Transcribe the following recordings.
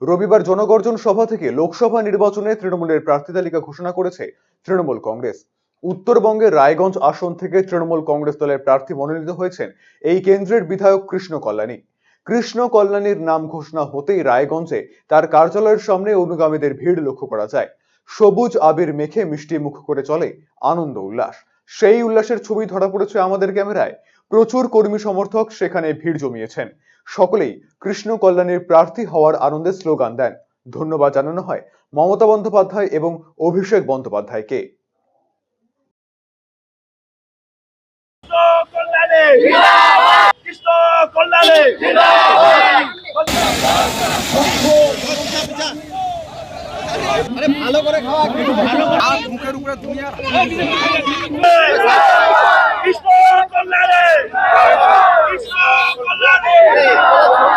রবিবার জনগর্জন সভা থেকে লোকসভা নির্বাচনে তৃণমূলের প্রার্থী তালিকা ঘোষণা করেছে তৃণমূল কংগ্রেস। উত্তরবঙ্গের রায়গঞ্জ আসন থেকে তৃণমূল কংগ্রেস দলের প্রার্থী মনোনীত হয়েছেন এই কেন্দ্রের বিধায়ক কৃষ্ণ কল্যাণী। কৃষ্ণ কল্যাণীর নাম ঘোষণা হতেই রায়গঞ্জে তার কার্যালয়ের সামনে অনুগামীদের ভিড় লক্ষ্য করা যায়। সবুজ আবির মেখে মিষ্টি মুখ করে চলে আনন্দ উল্লাস। সেই উল্লাসের ছবি ধরা পড়েছে আমাদের ক্যামেরায়। প্রচুর কর্মী সমর্থক সেখানে ভিড় জমিয়েছেন। সকলেই কৃষ্ণ কল্যাণীর প্রার্থী হওয়ার আনন্দে স্লোগান দেন। ধন্যবাদ জানানো হয় মমতা বন্দ্যোপাধ্যায় এবং অভিষেক বন্দ্যোপাধ্যায়কে। কৃষ্ণ কল্যাণে কৃষ্ণ কল্যাণে কৃষ্ণ কল্যাণে কৃষ্ণ কল্যাণে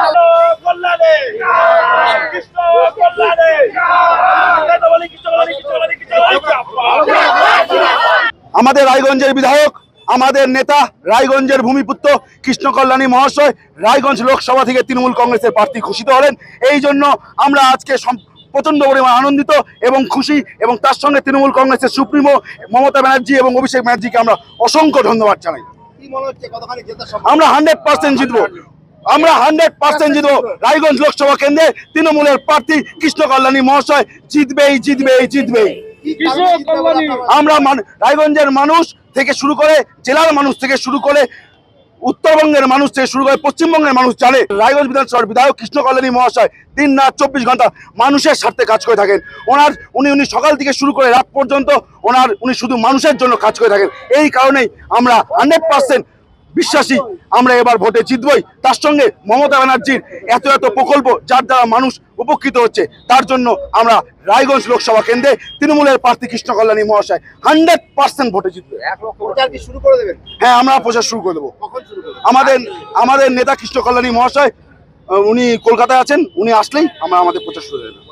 কৃষ্ণ কল্যাণে কৃষ্ণ কল্যাণে কৃষ্ণ বলি কৃষ্ণ বলি কৃষ্ণ বলি কৃষ্ণ বলি আমাদের রায়গঞ্জের বিধায়ক আমাদের নেতা রায়গঞ্জের ভূমিপুত্র কৃষ্ণ কল্যাণী মহাশয় রায়গঞ্জ লোকসভা থেকে তৃণমূল কংগ্রেসের প্রার্থী ঘোষিত হলেন। এই জন্য আমরা আজকে প্রচণ্ড পরিমাণ আনন্দিত এবং খুশি এবং তার সঙ্গে তৃণমূল কংগ্রেসের সুপ্রিমো মমতা ব্যানার্জি এবং অভিষেক ব্যানার্জিকে আমরা অসংখ্য ধন্যবাদ জানাই। আমরা হান্ড্রেড পার্সেন্ট জিতবো। আমরা হান্ড্রেড পার্সেন্ট জিতবো। রায়গঞ্জ লোকসভা কেন্দ্রে তৃণমূলের প্রার্থী কৃষ্ণ কল্যাণী মহাশয় জিতবেই জিতবেই জিতবেই। আমরা রায়গঞ্জের মানুষ থেকে শুরু করে জেলার মানুষ থেকে শুরু করে উত্তরবঙ্গের মানুষ থেকে শুরু করে পশ্চিমবঙ্গের মানুষ জানে রায়গঞ্জ বিধানসভার বিধায়ক কৃষ্ণ কল্যাণী মহাশয় দিন রাত চব্বিশ ঘণ্টা মানুষের স্বার্থে কাজ করে থাকেন। ওনার উনি উনি সকাল থেকে শুরু করে রাত পর্যন্ত ওনার উনি শুধু মানুষের জন্য কাজ করে থাকেন। এই কারণেই আমরা হান্ড্রেড পার্সেন্ট বিশ্বাসী আমরা এবার ভোটে জিতবই। তার সঙ্গে মমতা ব্যানার্জির এত এত প্রকল্প যার দ্বারা মানুষ উপকৃত হচ্ছে তার জন্য আমরা রায়গঞ্জ লোকসভা কেন্দ্রে তৃণমূলের প্রার্থী কৃষ্ণ কল্যাণী মহাশয় হান্ড্রেড পার্সেন্ট ভোটে জিতবে। প্রচার কি শুরু করে দেবেন? হ্যাঁ আমরা প্রচার শুরু করে দেবো। আমাদের আমাদের নেতা কৃষ্ণ কল্যাণী মহাশয় উনি কলকাতায় আছেন উনি আসলেই আমরা আমাদের প্রচার শুরু করে দেবো।